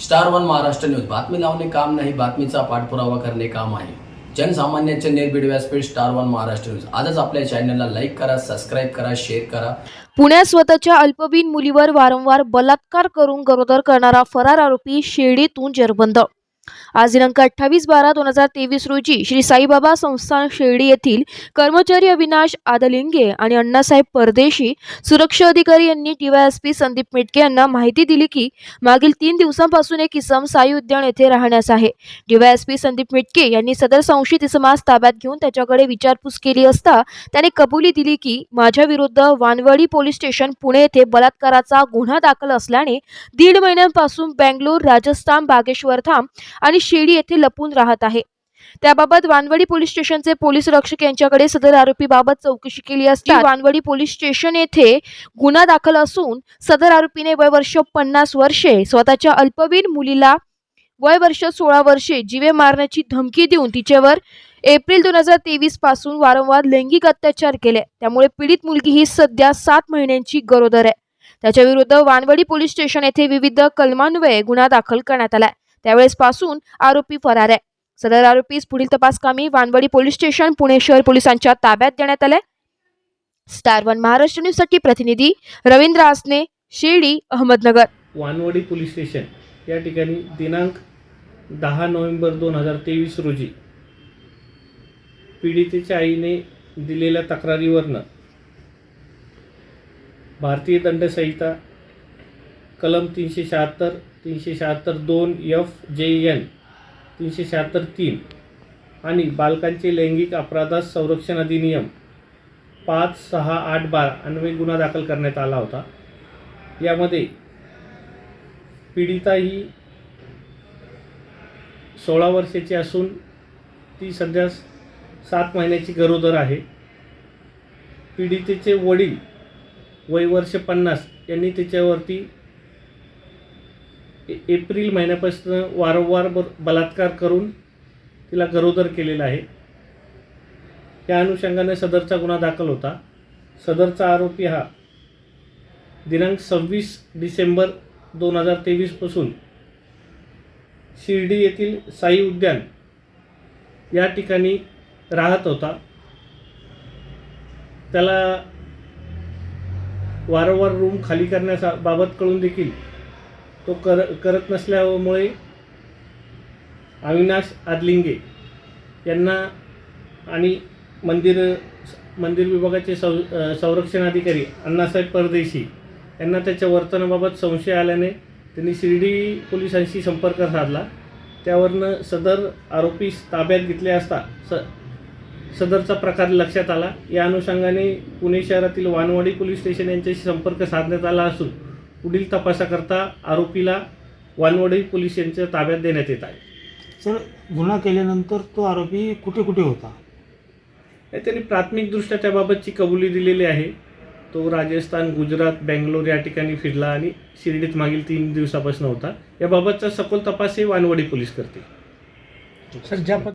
Star one Maharashtra news बातमी लावणे काम नाही बातमीचा पाठपुरावा करणे काम आहे. जनसामान्यांचे निर्भीड व्यासपीठ स्टार वन महाराष्ट्र न्यूज आजच आपल्या चॅनलला लाईक करा सबस्क्राईब करा शेअर करा. पुण्यात स्वतःच्या अल्पवयीन मुलीवर वारंवार बलात्कार करून गरोदर करणारा फरार आरोपी शिर्डीतून जेरबंद. आज दिनांक अठ्ठावीस बारा दोन हजार तेवीस रोजी श्री साईबाबा संस्थान शिर्डी येथील कर्मचारी अविनाश आदलिंगे आणि अण्णासाहेब परदेशी सुरक्षा अधिकारी यांनी डीवायएसपी संदीप मेटके यांना माहिती दिली की मागील तीन दिवसांपासून एक इसम साई उद्यान येथे राहण्यास आहे. डीवायएसपी संदीप मेटके यांनी सदर संशयित इसमास ताब्यात घेऊन त्याच्याकडे विचारपूस केली असता त्याने कबुली दिली की माझ्या विरुद्ध वानवडी पोलीस स्टेशन पुणे येथे बलात्काराचा गुन्हा दाखल असल्याने दीड महिन्यांपासून बेंगलोर राजस्थान बागेश्वर धाम आणि शिर्डी येथे लपून राहत आहे. त्याबाबत वानवडी पोलीस स्टेशनचे पोलीस रक्षक यांच्याकडे सदर आरोपीबाबत चौकशी केली असता वानवडी पोलीस स्टेशन येथे गुन्हा दाखल असून सदर आरोपीने वय वर्ष पन्नास वर्षे स्वतःच्या अल्पवयीन मुलीला वय वर्ष सोळा वर्षे जीवे मारण्याची धमकी देऊन तिच्यावर एप्रिल दोन हजार तेवीसपासून वारंवार लैंगिक अत्याचार केले. त्यामुळे पीडित मुलगी ही सध्या सात महिन्यांची गरोदर आहे. त्याच्या विरुद्ध वानवडी पोलीस स्टेशन येथे विविध कलमान्वये गुन्हा दाखल करण्यात आलाय. त्यावेळेस पासून आरोपी फरार आहे. सदर आरोपीस पुढील तपासकामी वानवडी पोलीस स्टेशन पुणे शहर पोलिसांच्या ताब्यात देण्यात आले स्टार वन महाराष्ट्र न्यूजसाठी प्रतिनिधी रवींद्र आसने शिर्डी अहमदनगर. वानवडी पोलीस स्टेशन या ठिकाणी दिनांक दहा नोव्हेंबर दोन हजार तेवीस रोजी पीडितेच्या आईने दिलेल्या तक्रारीवरनं भारतीय दंडसंहिता कलम तीनशे शहात्तर तीनशे शहात्तर दोन एफ जे एन तीनशे शहात्तर तीन. आणि बालकांचे लैंगिक अपराधास संरक्षण अधिनियम पाच सहा आठ बारा अन्वय गुन्हा दाखल करण्यात आला होता. यामध्ये पीडिता ही सोळा वर्षाची असून ती सध्या सात महिन्याची गरोदर आहे. पीडितेचे वडील वय वर्ष पन्नास यांनी तिच्यावरती एप्रिल महिन्यापासून वारंवार ब बलात्कार करून तिला गरोदर केलेला आहे. त्या अनुषंगाने सदरचा गुन्हा दाखल होता. सदरचा आरोपी हा दिनांक सव्वीस डिसेंबर दोन हजार तेवीसपासून शिर्डी येथील साई उद्यान या ठिकाणी राहत होता. त्याला वारंवार रूम खाली करण्याबाबत कळून देखील तो कर करत नसल्यामुळे अविनाश आदलिंगे यांना आणि मंदिर मंदिर विभागाचे सौ संरक्षण अधिकारी अण्णासाहेब परदेशी यांना त्याच्या वर्तनाबाबत संशय आल्याने त्यांनी शिर्डी पोलिसांशी संपर्क साधला. त्यावरनं सदर आरोपीस ताब्यात घेतले असता स सदरचा प्रकार लक्षात आला. या अनुषंगाने पुणे शहरातील वानवाडी पोलीस स्टेशन यांच्याशी संपर्क साधण्यात आला असून पुढील तपासाकरता आरोपीला वानवाडी पोलीस यांच्या ताब्यात देण्यात येत आहे. सर गुन्हा केल्यानंतर तो आरोपी कुठे कुठे होता? त्यांनी प्राथमिकदृष्ट्या त्याबाबतची कबुली दिलेली आहे. तो राजस्थान गुजरात बेंगलोर या ठिकाणी फिरला आणि शिर्डीत मागील तीन दिवसापासून होता. याबाबतचा सखोल तपास हे वानवडी पोलीस करते सर ज्या पद